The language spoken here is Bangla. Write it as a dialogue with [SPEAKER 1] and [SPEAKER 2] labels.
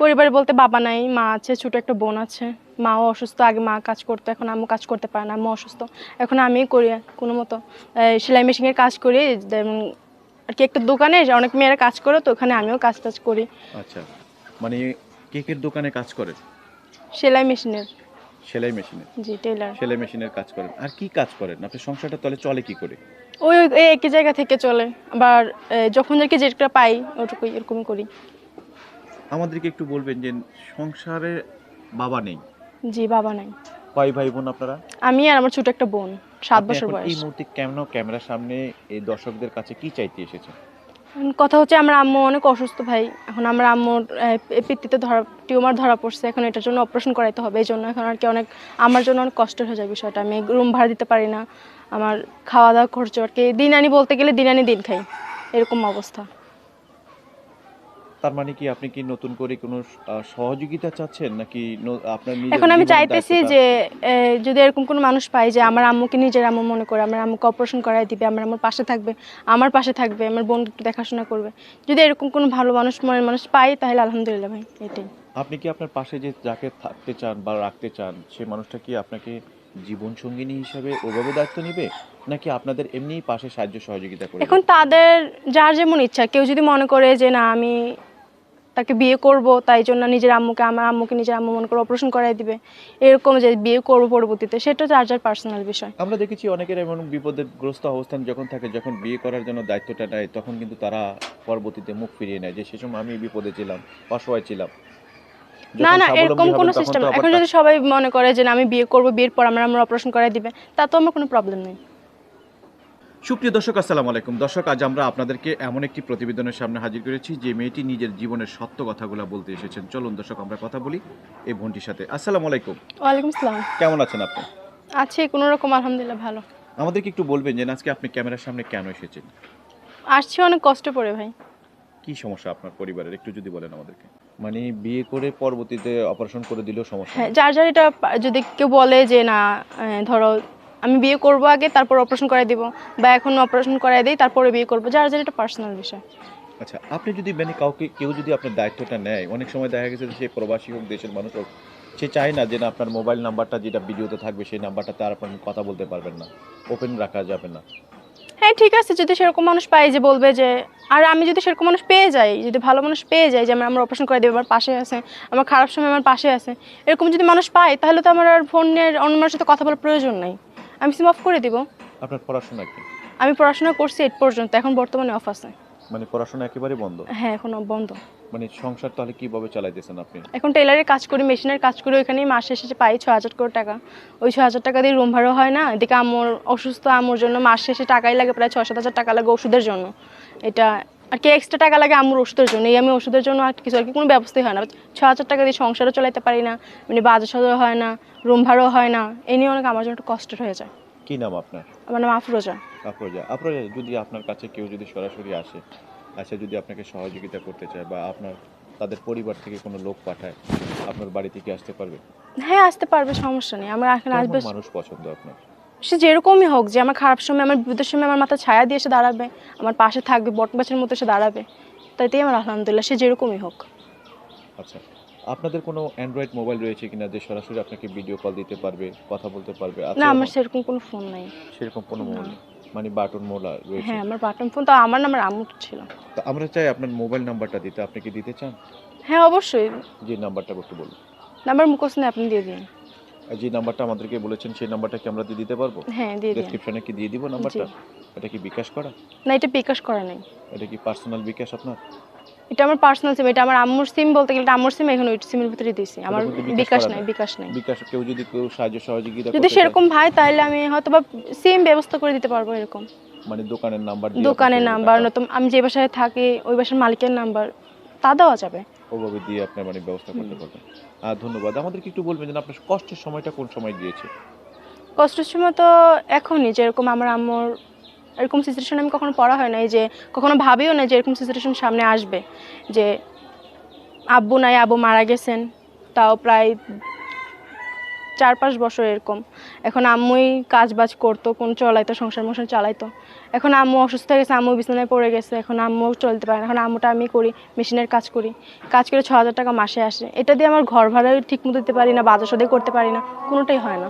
[SPEAKER 1] পরিবারে বলতে বাবা নাই মা আছে ছোট একটা বোন আছে। মাও অসুস্থ আগে মা কাজ করতো এখন আম্মু কাজ করতে পারে না আম্মু অসুস্থ। এখন আমি করি কোনো মতো। সেলাই মেশিনের কাজ করি আর কি একটা দোকানে অনেক মেয়েরা কাজ করে তো ওখানে আমিও কাজ টাজ করি।
[SPEAKER 2] আচ্ছা মানে কেকের দোকানে কাজ করে?
[SPEAKER 1] সেলাই মেশিনের।
[SPEAKER 2] সেলাই মেশিনে
[SPEAKER 1] জি টেলার
[SPEAKER 2] সেলাই মেশিনের কাজ করেন। আর কি কাজ করেন? আপনার সংসারটা তাহলে চলে কি করে?
[SPEAKER 1] ওই একই জায়গা থেকে চলে। আবার যখন আর কি যেটা পাই ওটুকুই এরকমই করি।
[SPEAKER 2] আমাদেরকে একটু বলবেন যে সংসারে বাবা নেই।
[SPEAKER 1] জি বাবা নাই।
[SPEAKER 2] কয় ভাই বোন আপনারা?
[SPEAKER 1] আমি আর আমার ছোট একটা বোন সাত
[SPEAKER 2] আপনি
[SPEAKER 1] বছর
[SPEAKER 2] এখন এই
[SPEAKER 1] বয়স।
[SPEAKER 2] মুহূর্তে কেমন ক্যামেরার সামনে এই দর্শকদের কাছে কি চাইতে এসেছেন?
[SPEAKER 1] এখন কথা হচ্ছে আমার আম্মু অনেক অসুস্থ ভাই। এখন আমার আম্মুর আহ, পিত্তিতে ধরা টিউমার ধরা পড়ছে। এখন এটার জন্য অপারেশন করাইতে হবে। এই জন্য এখন আর কি অনেক আমার জন্য অনেক কষ্ট হয়ে যায় বিষয়টা। আমি রুম ভাড়া দিতে পারি না। আমার খাওয়া দাওয়া খরচ আর কি। দিন আনি বলতে গেলে দিন আনি দিন খাই। এরকম অবস্থা।
[SPEAKER 2] তার মানে কি আপনি কি নতুন করে কোনো সহযোগিতা চাচ্ছেন? নাকি আপনার নিজের
[SPEAKER 1] এখন আমি চাইতেছি যে যদি এরকম কোনো মানুষ পাই যে আমার আম্মুকে নিজের আম্মু মনে করে আমার আম্মুকে অপারেশন করাই দিবে আমার আমার পাশে থাকবে আমার পাশে থাকবে আমার বোন একটু দেখাশোনা করবে যদি এরকম কোনো ভালো মানুষ মনের মানুষ পাই তাহলে আলহামদুলিল্লাহ ভাই এটাই।
[SPEAKER 2] আপনি কি আপনার পাশে যে যাকে থাকতে চান বা রাখতে চান সে মানুষটা কি আপনাকে জীবন সঙ্গিনী হিসাবে ওভাবে দায়িত্ব নেবে? নাকি আপনাদের এমনিই পাশে সাহায্য সহযোগিতা করে
[SPEAKER 1] এখন তাদের যার যেমন ইচ্ছা কেউ যদি মনে করে যে না আমি তাকে বিয়ে করব তাই জন্য নিজের আম্মুকে আমার আম্মুকে নিজের আম্মু মনে করে অপারেশন করাই দিবে। এরকম যে বিয়ে করব পরবর্তীতে সেটা যার যার পার্সোনাল বিষয়।
[SPEAKER 2] আমরা দেখেছি অনেকের এমন বিপদগ্রস্ত অবস্থান যখন থাকে যখন বিয়ে করার জন্য দায়িত্বটা নেয় তখন কিন্তু তারা পরবর্তীতে মুখ ফিরিয়ে নেয় যে সে সময় আমি বিপদে ছিলাম অসহায় ছিলাম।
[SPEAKER 1] না না এরকম কোনো সিস্টেম এখন যদি সবাই মনে করে যে আমি বিয়ে করব বিয়ের পর আমার আমার অপারেশন করাই দিবে তা তো আমার কোনো প্রবলেম নেই।
[SPEAKER 2] সুপ্রিয় দর্শক আসসালামু আলাইকুম। দর্শক আজ আমরা আপনাদেরকে এমন একটি প্রতিবেদনের সামনে হাজির করেছি যে মেয়েটি নিজের জীবনের সত্য কথাগুলো বলতে এসেছেন। চলুন দর্শক আমরা কথা বলি এই বোনটির সাথে। আসসালামু আলাইকুম।
[SPEAKER 1] ওয়ালাইকুম আসসালাম।
[SPEAKER 2] কেমন আছেন আপনি?
[SPEAKER 1] আছি কোনো রকম আলহামদুলিল্লাহ ভালো।
[SPEAKER 2] আমাদেরকে একটু বলবেন যে আজকে আপনি ক্যামেরার সামনে কেন এসেছেন?
[SPEAKER 1] আসছি অনেক কষ্ট পড়ে ভাই।
[SPEAKER 2] কি সমস্যা আপনার পরিবারের? একটু যদি বলেন আমাদেরকে। মানে বিয়ে করে পরবর্তীতে অপারেশন করে দিলেও সমস্যা
[SPEAKER 1] হ্যাঁ যার যার এটা যদি কেউ বলে যে না ধরো আমি বিয়ে করব আগে তারপর অপারেশন করাই দিব। বা এখন অপারেশন করাই দিই তারপরে বিয়ে করব। যার যার এটা পার্সোনাল বিষয়।
[SPEAKER 2] আচ্ছা আপনি যদি মানে কাউকে কেউ যদি আপনার দায়িত্বটা নেয় অনেক সময় দেখা গেছে যে প্রবাসী হোক দেশের মানুষ হোক সে চায় না যে না আপনার মোবাইল নাম্বারটা যেটা ভিডিওতে থাকবে সেই নাম্বারটাতে আর আপনি কথা বলতে পারবেন না। ওপেন রাখা যাবে না।
[SPEAKER 1] হ্যাঁ ঠিক আছে যদি সেরকম মানুষ পাই যে বলবে যে আর আমি যদি সেরকম মানুষ পেয়ে যাই যদি ভালো মানুষ পেয়ে যাই যে আমার আমার অপারেশন করে দেবে আমার পাশে আছে আমার খারাপ সময় আমার পাশে আছে এরকম যদি মানুষ পায় তাহলে তো আমার আর ফোনের অন্য মানুষের সাথে কথা বলার প্রয়োজন নাই। আমি সিম অফ করে দিব।
[SPEAKER 2] আপনার পড়াশোনা কি?
[SPEAKER 1] আমি পড়াশোনা করছি এইট পর্যন্ত এখন বর্তমানে অফ আছে।
[SPEAKER 2] মানে পড়াশোনা একেবারে বন্ধ?
[SPEAKER 1] হ্যাঁ এখন বন্ধ।
[SPEAKER 2] মানে সংসার তাহলে কীভাবে চালাইতেছেন আপনি?
[SPEAKER 1] এখন টেলারের কাজ করি মেশিনের কাজ করি ওইখানেই মাসে শেষে পাই ছ হাজার করে টাকা। ওই ছ হাজার টাকা দিয়ে রুম ভাড়া হয় না এদিকে আমার অসুস্থ আমার জন্য মাস শেষে টাকাই লাগে প্রায় ছ সাত হাজার টাকা লাগে ওষুধের জন্য। এটা আর কি এক্সট্রা টাকা লাগে আমার ওষুধের জন্য। এই আমি ওষুধের জন্য আর কিছু আর কি কোনো ব্যবস্থাই হয় না। ছ হাজার টাকা দিয়ে সংসারও চালাতে পারি না মানে বাজার সাজার হয় না রুম ভাড়াও হয় না। এই নিয়ে অনেক আমার জন্য একটু কষ্ট হয়ে যায়।
[SPEAKER 2] কি নাম আপনার?
[SPEAKER 1] আমার নাম আফরোজা।
[SPEAKER 2] আফরোজা। আফরোজা যদি আপনার কাছে কেউ যদি সরাসরি আসে আসে যদি আপনাকে সহযোগিতা করতে চায় বা আপনার তাদের পরিবার থেকে কোনো লোক পাঠায় আপনার বাড়িতে কি আসতে পারবে?
[SPEAKER 1] হ্যাঁ আসতে পারবে সমস্যা নেই। আমার এখানে আসবে?
[SPEAKER 2] মানুষ পছন্দ আপনার?
[SPEAKER 1] সে যেরকমই হোক যে আমার খারাপ সময় আমার বিপদের সময় আমার মাথা ছায়া দিয়ে এসে দাঁড়াবে আমার পাশে থাকবে বটগাছের মতো এসে দাঁড়াবে তাইতেই আমার আলহামদুলিল্লাহ সে যেরকমই হোক।
[SPEAKER 2] আচ্ছা আপনাদের কোনো অ্যান্ড্রয়েড মোবাইল রয়েছে কিনা যে সরাসরি আপনাকে ভিডিও কল দিতে পারবে কথা বলতে পারবে?
[SPEAKER 1] না আমার সেরকম কোনো ফোন নাই।
[SPEAKER 2] সেরকম কোনো মোবাইল মানে বাটন মোলা রয়েছে?
[SPEAKER 1] হ্যাঁ আমার বাটন ফোন তো আমার নাম্বার আম্মুর ছিল।
[SPEAKER 2] তো আমরা চাই আপনার মোবাইল নাম্বারটা দিতে আপনি কি দিতে চান?
[SPEAKER 1] হ্যাঁ অবশ্যই।
[SPEAKER 2] যে নাম্বারটা একটু বলুন।
[SPEAKER 1] নাম্বার মুখস্থ নেই আপনি দিয়ে দিন।
[SPEAKER 2] যে নাম্বারটা আমাদেরকে বলেছেন সেই নাম্বারটা কি আমরা দিয়ে দিতে পারব?
[SPEAKER 1] হ্যাঁ দিয়ে দিন।
[SPEAKER 2] ডেসক্রিপশনে কি দিয়ে দিব নাম্বারটা? এটা কি বিকাশ করা?
[SPEAKER 1] না এটা বিকাশ করা নেই।
[SPEAKER 2] এটা কি পার্সোনাল বিকাশ আপনার?
[SPEAKER 1] এটা আমার পার্সোনাল সিম এটা আমার আম্মুর সিম বলতে গেলে আম্মুর সিম এখন ওই সিমের ভিতরে দিয়েছি। আমার
[SPEAKER 2] বিকাশ
[SPEAKER 1] নাই? বিকাশ নাই।
[SPEAKER 2] বিকাশ কেউ যদি কেউ সাহায্য সহযোগিতা
[SPEAKER 1] যদি সেরকম ভাই তাহলে আমি হয়তো বা সিম ব্যবস্থা করে দিতে পারব এরকম।
[SPEAKER 2] মানে দোকানের নাম্বার
[SPEAKER 1] দোকানের নাম্বার নয়তো আমি যে বাসায় থাকি ওই বাসার মালিকের নাম্বার তা দেওয়া যাবে।
[SPEAKER 2] ওভাবে দিয়ে আপনার মানে ব্যবস্থা করতে পারবেন। আর ধন্যবাদ। আমাদেরকে একটু বলবেন যে আপনার কষ্টের সময়টা কোন সময় গিয়েছে
[SPEAKER 1] কষ্টের সময় তো এখনই যেরকম আমার আম্মুর এরকম সিচুয়েশন আমি কখনো পড়া হয় নাই যে কখনো ভাবিও না যে এরকম সিচুয়েশন সামনে আসবে যে আব্বু নাই আব্বু মারা গেছেন তাও প্রায় চার পাঁচ বছর এরকম। এখন আম্মুই কাজ বাজ করতো, কোন চলাইতো, সংসার মশার চালাইতো। এখন আম্মু অসুস্থ হয়ে গেছে, আম্মু বিছানায় পড়ে গেছে, এখন আম্মু চলতে পারে এখন আম্মুটা আমি করি, মেশিনের কাজ করি। কাজ করে ছ হাজার টাকা মাসে আসে। এটা দিয়ে আমার ঘর ভাড়া ঠিক মতো দিতে পারি না বাজার সদাই করতে পারি না, কোনোটাই হয় না।